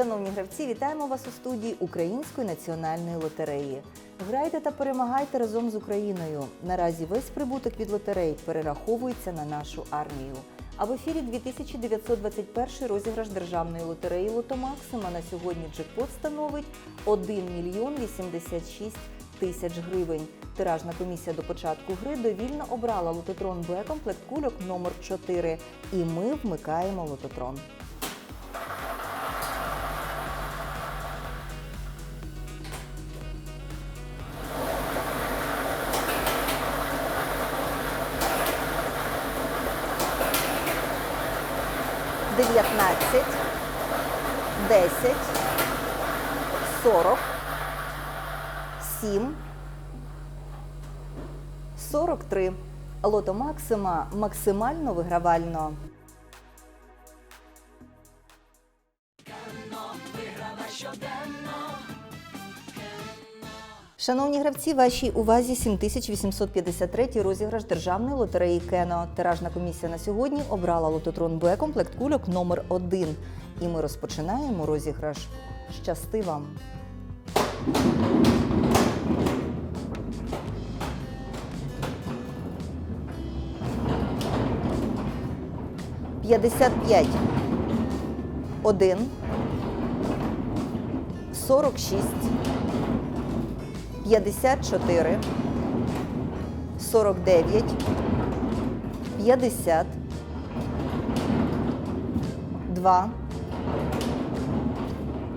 Шановні гравці, вітаємо вас у студії Української національної лотереї. Грайте та перемагайте разом з Україною. Наразі весь прибуток від лотерей перераховується на нашу армію. А в ефірі 2921 розіграш державної лотереї Лото Максима на сьогодні джекпот становить 1 мільйон 86 тисяч гривень. Тиражна комісія до початку гри довільно обрала лототрон Б комплект кульок номер 4 І ми вмикаємо лототрон. Дев'ятнадцять, десять, сорок, сім, сорок три. Лото Максима максимально вигравально. Шановні гравці, вашій увазі 7853 розіграш державної лотереї Кено. Тиражна комісія на сьогодні обрала лототрон Б комплект кульок номер 1 І ми розпочинаємо розіграш. Щасти вам! П'ятдесят п'ять. Один. Сорок шість. 54, 49, 50, 2,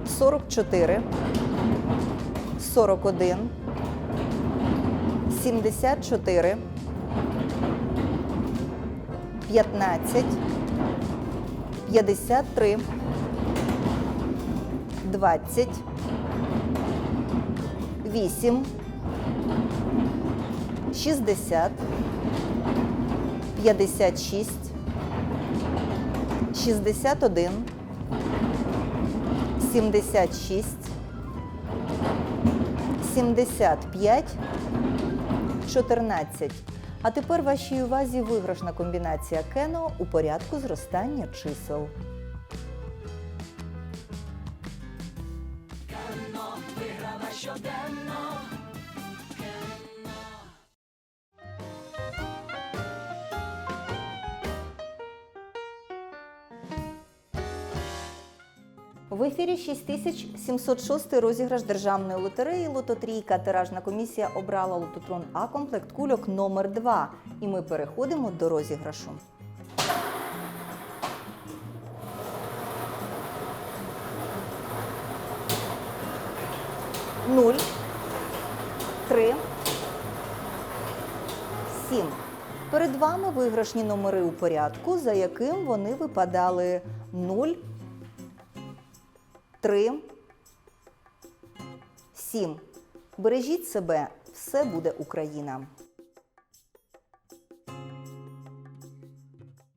44, 41, 74, 15, 53, 20, 8, 60, 56, 61, 76, 75, 14. А тепер вашій увазі виграшна комбінація кено у порядку зростання чисел. В ефірі 6706 розіграш державної лотереї Лототрійка. Тиражна комісія обрала лототрон А комплект кульок номер 2 І ми переходимо до розіграшу. Нуль, три, сім. Перед вами виграшні номери у порядку, за яким вони випадали 0, 3, 7. Бережіть себе, все буде Україна.